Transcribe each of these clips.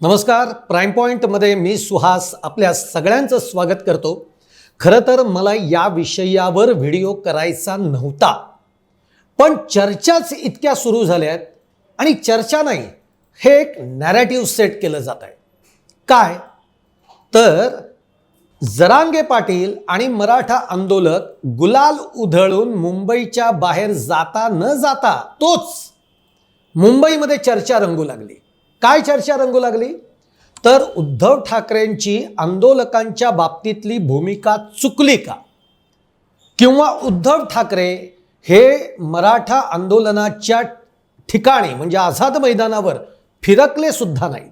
नमस्कार. प्राईम पॉईंटमध्ये मी सुहास आपल्या सगळ्यांचं स्वागत करतो. खरं तर मला या विषयावर व्हिडिओ करायचा नव्हता. पण चर्चाच इतक्या सुरू झाल्या आहेत आणि चर्चा नाही हे एक नॅरेटिव्ह सेट केलं जात आहे. काय? तर जरांगे पाटील आणि मराठा आंदोलक गुलाल उधळून मुंबईच्या बाहेर जाता न जाता तोच मुंबईमध्ये चर्चा रंगू लागली. काय चर्चा रंगू लागली? तर उद्धव ठाकरेंची आंदोलकांच्या बाबतीतली भूमिका चुकली का? किंवा उद्धव ठाकरे हे मराठा आंदोलनाच्या ठिकाणी म्हणजे आझाद मैदानावर फिरकले सुद्धा नाहीत.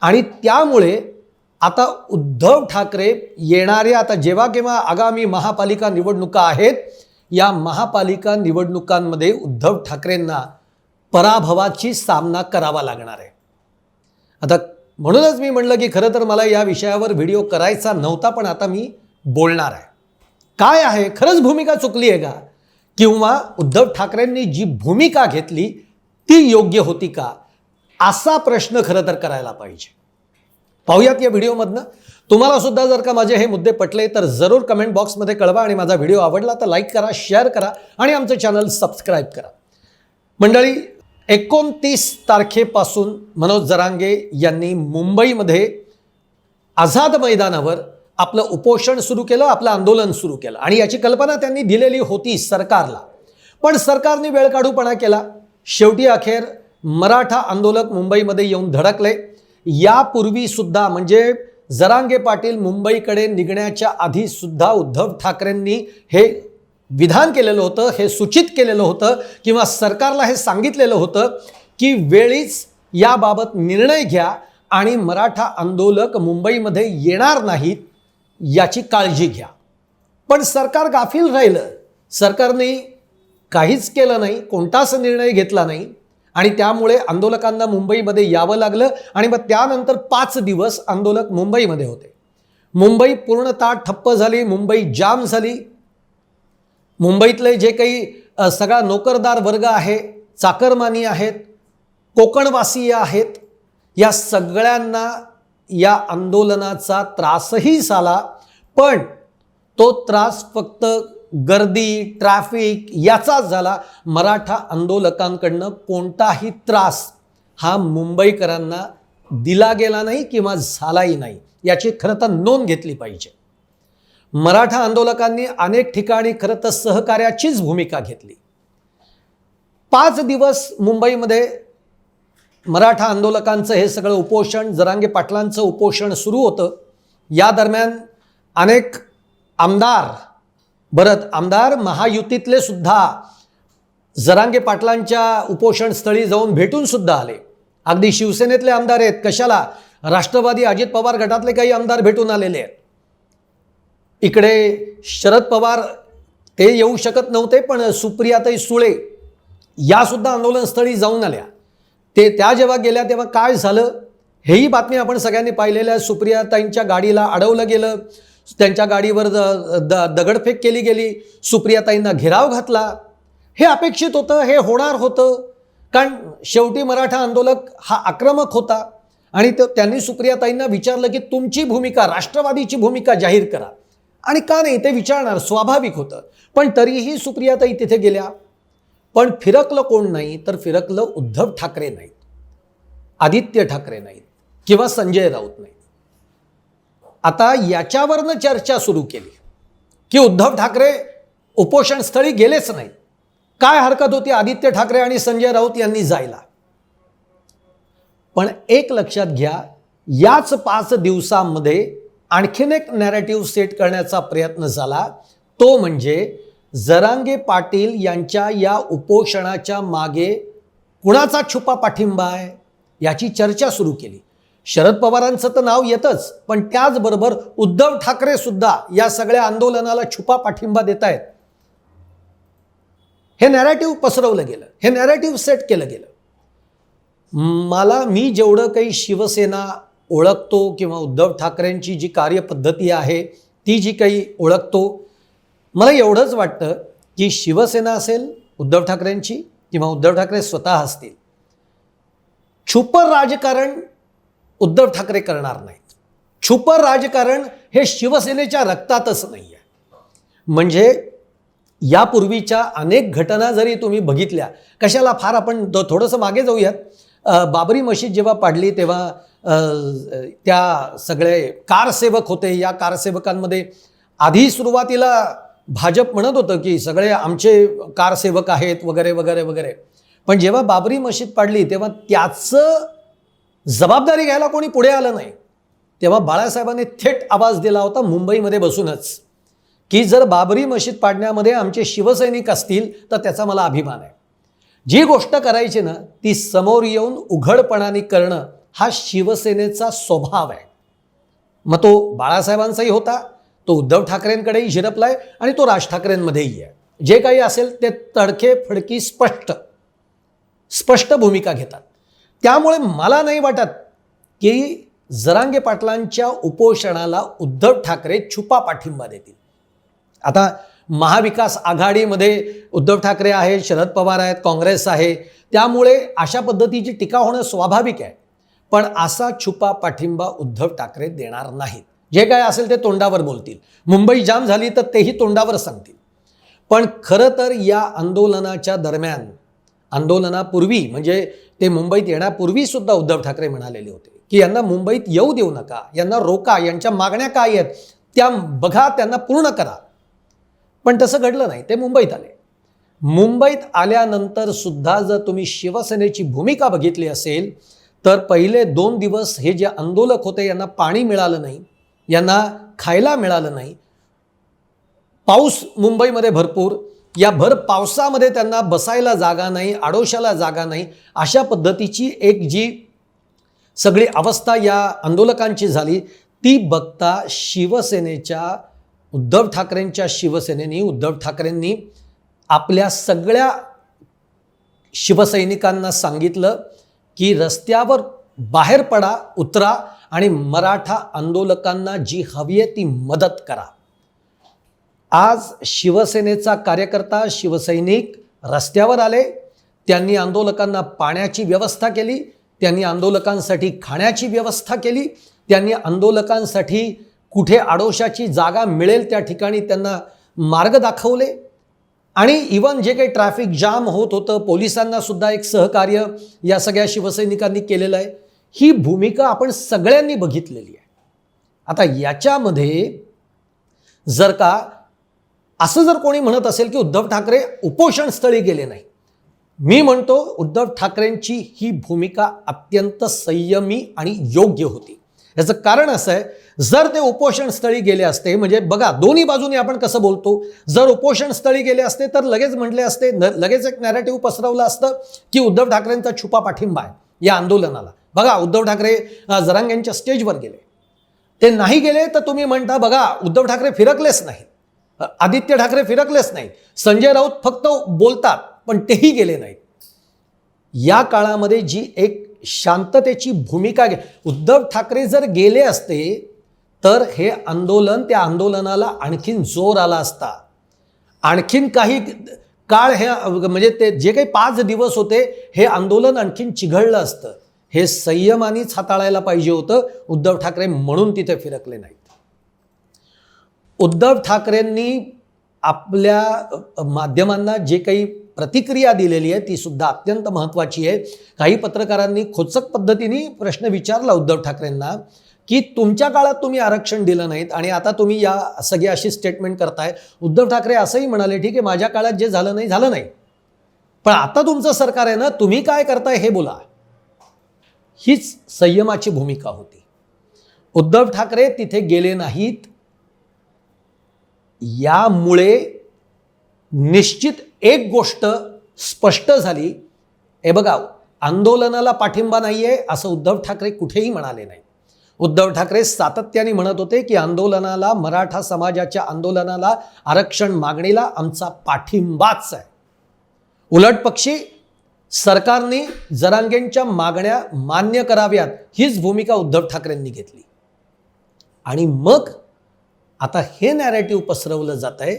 आणि त्यामुळे आता उद्धव ठाकरे येणाऱ्या आता जेव्हा केव्हा आगामी महापालिका निवडणुका आहेत या महापालिका निवडणुकांमध्ये उद्धव ठाकरेंना पराभवाची सामना करावा लागणार आहे. आता म्हणूनच मी म्हणलं की खरं तर मला या विषयावर व्हिडिओ करायचा नव्हता पण आता मी बोलणार आहे. काय आहे? खरंच भूमिका चुकली आहे का? किंवा उद्धव ठाकरेंनी जी भूमिका घेतली ती योग्य होती का? असा प्रश्न खरं तर करायला पाहिजे. पाहूयात या व्हिडिओमधनं. तुम्हाला सुद्धा जर का माझे हे मुद्दे पटले तर जरूर कमेंट बॉक्समध्ये कळवा आणि माझा व्हिडिओ आवडला तर लाईक करा शेअर करा आणि आमचं चॅनल सबस्क्राईब करा. मंडळी एकोणतीस तारखेपासून मनोज जरांगे यांनी मुंबईमध्ये आझाद मैदानावर आपलं उपोषण सुरू केलं आपलं आंदोलन सुरू केलं. आणि याची कल्पना त्यांनी दिलेली होती सरकारला. पण सरकारने वेळ काढूपणा केला. शेवटी अखेर मराठा आंदोलक मुंबईमध्ये येऊन धडकले. यापूर्वी सुद्धा म्हणजे जरांगे पाटील मुंबईकडे निघण्याच्या आधी सुद्धा उद्धव ठाकरेंनी हे विधान केलेलं होतं हे सूचित केलेलं होतं किंवा सरकारला हे सांगितलेलं होतं की वेळीच याबाबत निर्णय घ्या आणि मराठा आंदोलक मुंबईमध्ये येणार नाहीत याची काळजी घ्या. पण सरकार गाफील राहिलं. सरकारने काहीच केलं नाही कोणताच निर्णय घेतला नाही आणि त्यामुळे आंदोलकांना मुंबईमध्ये यावं लागलं आणि मग त्यानंतर पाच दिवस आंदोलक मुंबईमध्ये होते. मुंबई पूर्णतः ठप्प झाली मुंबई जाम झाली. मुंबईतले जे काही सगळा नोकरदार वर्ग आहे चाकरमानी आहेत कोकणवासीय आहेत या सगळ्यांना या आंदोलनाचा त्रासही झाला पण तो त्रास फक्त गर्दी ट्रॅफिक याचाच झाला. मराठा आंदोलकांकडनं कोणताही त्रास हा मुंबईकरांना दिला गेला नाही किंवा झालाही नाही याची खरं तर नोंद घेतली पाहिजे. मराठा आंदोलकांनी अनेक ठिकाणी खरं तर सहकार्याचीच भूमिका घेतली. पाच दिवस मुंबईमध्ये मराठा आंदोलकांचं हे सगळं उपोषण जरांगे पाटलांचं उपोषण सुरू होतं. या दरम्यान अनेक आमदार बरत आमदार महायुतीतले सुद्धा जरांगे पाटलांच्या उपोषणस्थळी जाऊन भेटून सुद्धा आले. अगदी शिवसेनेतले आमदार आहेत. कशाला? राष्ट्रवादी अजित पवार गटातले काही आमदार भेटून आलेले आहेत. इकडे शरद पवार ते येऊ शकत नव्हते पण सुप्रियाताई सुळे यासुद्धा आंदोलनस्थळी जाऊन आल्या. ते त्या जेव्हा गेल्या तेव्हा काय झालं? हेही बातमी आपण सगळ्यांनी पाहिलेल्या सुप्रियाताईंच्या गाडीला अडवलं गेलं. त्यांच्या गाडीवर द द दगडफेक केली गेली. सुप्रियाताईंना घेराव घातला. हे अपेक्षित होतं हे होणार होतं. कारण शेवटी मराठा आंदोलक हा आक्रमक होता. आणि तो त्यांनी सुप्रियाताईंना विचारलं की तुमची भूमिका राष्ट्रवादीची भूमिका जाहीर करा. आणि का नाही ते विचारणार स्वाभाविक होतं. पण तरीही सुप्रियाताई तिथे गेल्या. पण फिरकलं कोण नाही तर फिरकलं उद्धव ठाकरे नाहीत. आदित्य ठाकरे नाहीत किंवा संजय राऊत नाहीत. आता याच्यावरनं चर्चा सुरू केली की उद्धव ठाकरे उपोषणस्थळी गेलेच नाहीत. काय हरकत होती आदित्य ठाकरे आणि संजय राऊत यांनी जायला? पण एक लक्षात घ्या याच पाच दिवसांमध्ये आणखीन एक नॅरेटिव्ह सेट करण्याचा प्रयत्न झाला. तो म्हणजे जरांगे पाटील यांच्या या उपोषणाच्या मागे कुणाचा छुपा पाठिंबा आहे? याची चर्चा सुरू केली. शरद पवारांचं तर नाव येतच पण त्याचबरोबर उद्धव ठाकरे सुद्धा या सगळ्या आंदोलनाला छुपा पाठिंबा देत आहेत हे नॅरेटिव्ह पसरवलं गेलं. हे नॅरेटिव्ह सेट केलं गेलं. मला मी जेवढं काही शिवसेना ओळखतो किंवा उद्धव ठाकरेंची जी कार्यपद्धती आहे ती जी काही ओळखतो मला एवढंच वाटतं की शिवसेना असेल उद्धव ठाकरेंची किंवा उद्धव ठाकरे स्वतः असतील. छुप राजकारण उद्धव ठाकरे करणार नाहीत. छुपर राजकारण हे शिवसेनेच्या रक्तातच नाही आहे म्हणजे यापूर्वीच्या अनेक घटना जरी तुम्ही बघितल्या कशाला फार आपण थोडंसं मागे जाऊयात. बाबरी मशीद जेव्हा पाडली तेव्हा त्या सगळे कारसेवक होते. या कारसेवकांमध्ये आधी सुरुवातीला भाजप म्हणत होतं की सगळे आमचे कारसेवक आहेत वगैरे वगैरे वगैरे. पण जेव्हा बाबरी मशीद पाडली तेव्हा त्याचं जबाबदारी घ्यायला कोणी पुढे आलं नाही. तेव्हा बाळासाहेबांनी थेट आवाज दिला होता मुंबईमध्ये बसूनच की जर बाबरी मशीद पाडण्यामध्ये आमचे शिवसैनिक असतील तर त्याचा मला अभिमान आहे. जी गोष्ट करायची ना ती समोर येऊन उघडपणाने करणं हा शिवसेनेचा स्वभाव आहे. मग तो बाळासाहेबांचाही होता तो उद्धव ठाकरेंकडेही झिरपलाय आणि तो राज ठाकरेंमध्येही आहे. जे काही असेल ते तडके फडकी स्पष्ट स्पष्ट भूमिका घेतात. त्यामुळे मला नाही वाटत की जरांगे पाटलांच्या उपोषणाला उद्धव ठाकरे छुपा पाठिंबा देतील. आता महाविकास आघाडीमध्ये उद्धव ठाकरे आहेत शरद पवार आहेत काँग्रेस आहे. त्यामुळे अशा पद्धतीची टीका होणं स्वाभाविक आहे. पण असा छुपा पाठिंबा उद्धव ठाकरे देणार नाहीत. जे काय असेल ते तोंडावर बोलतील. मुंबई जाम झाली तर तेही तोंडावर सांगतील. पण खरं तर या आंदोलनाच्या दरम्यान आंदोलनापूर्वी म्हणजे ते मुंबईत येण्यापूर्वी सुद्धा उद्धव ठाकरे म्हणालेले होते की यांना मुंबईत येऊ देऊ नका यांना रोका यांच्या मागण्या काय आहेत त्या बघा त्यांना पूर्ण करा. पण तसं घडलं नाही ते मुंबईत आले. मुंबईत आल्यानंतर सुद्धा जर तुम्ही शिवसेनेची भूमिका बघितली असेल तर पहिले दोन दिवस हे जे आंदोलक होते यांना पाणी मिळालं नाही यांना खायला मिळालं नाही. पाऊस मुंबईमध्ये भरपूर या भर पावसामध्ये त्यांना बसायला जागा नाही आडोशाला जागा नाही अशा पद्धतीची एक जी सगळी अवस्था या आंदोलकांची झाली ती बघता शिवसेनेच्या उद्धव ठाकरेंच्या शिवसेनेनी उद्धव ठाकरेंनी आपल्या सगळ्या शिवसैनिकांना सांगितलं की रस्त्यावर बाहेर पडा उतरा आणि मराठा आंदोलकांना जी हवी आहे ती मदत करा. आज शिवसेनेचा कार्यकर्ता शिवसैनिक रस्त्यावर आले त्यांनी आंदोलकांना पाण्याची व्यवस्था केली त्यांनी आंदोलकांसाठी खाण्याची व्यवस्था केली त्यांनी आंदोलकांसाठी कुठे आडोशाची जागा मिळेल त्या ठिकाणी त्यांना मार्ग दाखवले. आणि इवन जे काही ट्रॅफिक जाम होत होतं पोलिसांना सुद्धा एक सहकार्य या सगळ्या शिवसैनिकांनी केलेलं आहे. ही भूमिका आपण सगळ्यांनी बघितलेली आहे. आता याच्यामध्ये जर का असं जर कोणी म्हणत असेल की उद्धव ठाकरे उपोषण स्थळी गेले नाही मी म्हणतो उद्धव ठाकरेंची ही भूमिका अत्यंत संयमी आणि योग्य होती. याचं कारण असं आहे जर ते उपोषण स्थळी गेले असते म्हणजे बघा दोन्ही बाजूने आपण कसं बोलतो जर उपोषण स्थळी गेले असते तर लगेच म्हटले असते न- लगेच एक नॅरेटिव्ह पसरवलं असतं की उद्धव ठाकरेंचा छुपा पाठिंबा आहे या आंदोलनाला. बघा उद्धव ठाकरे जरांग्यांच्या स्टेजवर गेले. ते नाही गेले तर तुम्ही म्हणता बघा उद्धव ठाकरे फिरकलेच नाही. आदित्य ठाकरे फिरकलेच नाही. संजय राऊत फक्त बोलतात पण तेही गेले नाहीत. या काळामध्ये जी एक शांततेची भूमिका घे. उद्धव ठाकरे जर गेले असते तर हे आंदोलन त्या आंदोलनाला आणखीन जोर आला असता. आणखीन काही काळ हे म्हणजे ते जे काही पाच दिवस होते हे आंदोलन आणखीन चिघळलं असतं. हे संयमानेच हाताळायला पाहिजे होतं. उद्धव ठाकरे म्हणून तिथे फिरकले नाहीत. उद्धव ठाकरेंनी आपल्या माध्यमांना जे काही प्रतिक्रिया दिलेली आहे ती सुद्धा अत्यंत महत्त्वाची आहे. काही पत्रकारांनी खोचक पद्धतीने प्रश्न विचारला उद्धव ठाकरेंना की तुमच्या काळात तुम्ही आरक्षण दिलं नाहीत आणि आता तुम्ही या सगळी अशी स्टेटमेंट करताय. उद्धव ठाकरे असंही म्हणाले ठीक आहे माझ्या काळात जे झालं नाही झालं नाही. पण आता तुमचं सरकार आहे ना तुम्ही काय करताय हे बोला. हीच संयमाची भूमिका होती. उद्धव ठाकरे तिथे गेले नाहीत. यामुळे निश्चित एक गोष्ट स्पष्ट झाली हे बघा आंदोलनाला पाठिंबा नाही आहे असं उद्धव ठाकरे कुठेही म्हणाले नाही. उद्धव ठाकरे सातत्याने म्हणत होते की आंदोलनाला मराठा समाजाच्या आंदोलनाला आरक्षण मागणीला आमचा पाठिंबाच आहे. उलट पक्षी सरकारने जरांगेंच्या मागण्या मान्य कराव्यात हीच भूमिका उद्धव ठाकरेंनी घेतली. आणि मग आता हे नॅरेटिव्ह पसरवलं जात आहे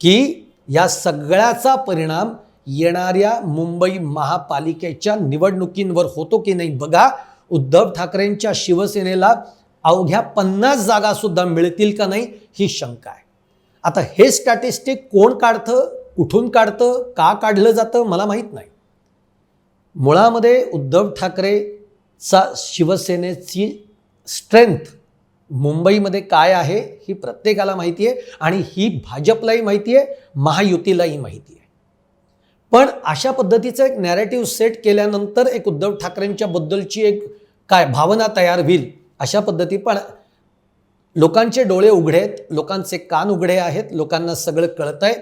की या सगळ्याचा परिणाम येणाऱ्या मुंबई महापालिकेच्या निवडणुकींवर होतो की नाही? बघा उद्धव ठाकरेंच्या शिवसेनेला अवघ्या पन्नास जागा सुद्धा मिळतील का नाही ही शंका आहे. आता हे स्टॅटिस्टिक कोण काढतं कुठून काढतं का काढलं जातं मला माहीत नाही. मुळामध्ये उद्धव ठाकरेचा शिवसेनेची स्ट्रेंथ मुंबईमध्ये काय आहे ही प्रत्येकाला माहिती आहे आणि ही भाजपलाही माहिती आहे महायुतीलाही माहिती आहे पण अशा पद्धतीचं एक नॅरेटिव्ह सेट केल्यानंतर एक उद्धव ठाकरेंच्या बद्दलची एक काय भावना तयार होईल अशा पद्धती. पण लोकांचे डोळे उघडे आहेत लोकांचे कान उघडे आहेत लोकांना सगळं कळत आहे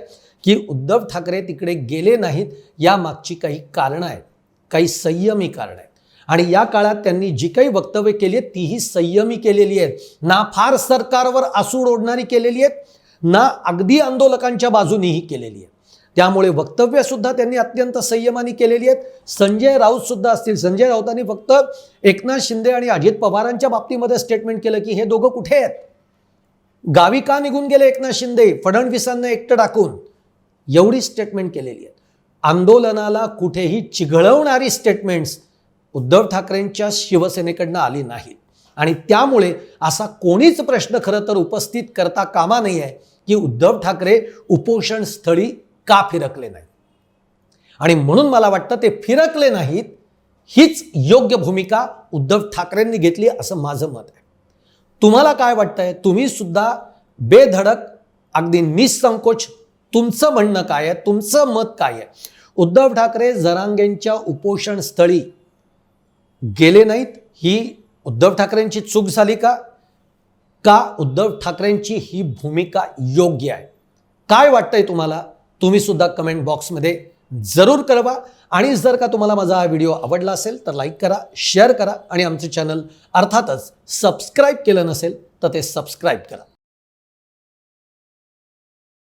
की उद्धव ठाकरे तिकडे गेले नाहीत यामागची काही कारणं आहेत काही संयमी कारणं आहेत. आणि या काळात त्यांनी जी काही वक्तव्य केली आहेत तीही संयमी केलेली आहेत. ना फार सरकारवर आसूड ओढणारी केलेली आहेत ना अगदी आंदोलकांच्या बाजूनीही केलेली आहे त्यामुळे वक्तव्यसुद्धा त्यांनी अत्यंत संयमाने केलेली आहेत. संजय राऊतसुद्धा असतील. संजय राऊतांनी फक्त एकनाथ शिंदे आणि अजित पवारांच्या बाबतीमध्ये स्टेटमेंट केलं की हे दोघं कुठे आहेत? गावी का निघून गेले एकनाथ शिंदे? फडणवीसांना एकटं टाकून एवढी स्टेटमेंट केलेली आहे आंदोलनाला कुठेही चिघळवणारी स्टेटमेंट्स उद्धव ठाकरेंच्या शिवसेनेकडनं आली नाहीत आणि त्यामुळे असा कोणीच प्रश्न खरं तर उपस्थित करता कामा नाही आहे की उद्धव ठाकरे उपोषण स्थळी का फिरकले नाही आणि म्हणून मला वाटतं ते फिरकले नाहीत हीच योग्य भूमिका उद्धव ठाकरेंनी घेतली असं माझं मत आहे. तुम्हाला काय वाटतंय? तुम्ही सुद्धा बेधडक अगदी निसंकोच तुमचं म्हणणं काय आहे? तुमचं मत काय आहे? उद्धव ठाकरे जरांगेंच्या उपोषण स्थळी गेले नाहीत ही उद्धव ठाकरेंची चूक झाली का? का उद्धव ठाकरेंची ही भूमिका योग्य आहे? काय वाटतंय तुम्हाला? तुम्ही सुद्धा कमेंट बॉक्समध्ये जरूर कळवा. आणि जर का तुम्हाला माझा हा व्हिडिओ आवडला असेल तर लाईक करा शेअर करा आणि आमचे चॅनल अर्थातच सबस्क्राईब केलं नसेल तर ते सबस्क्राईब करा.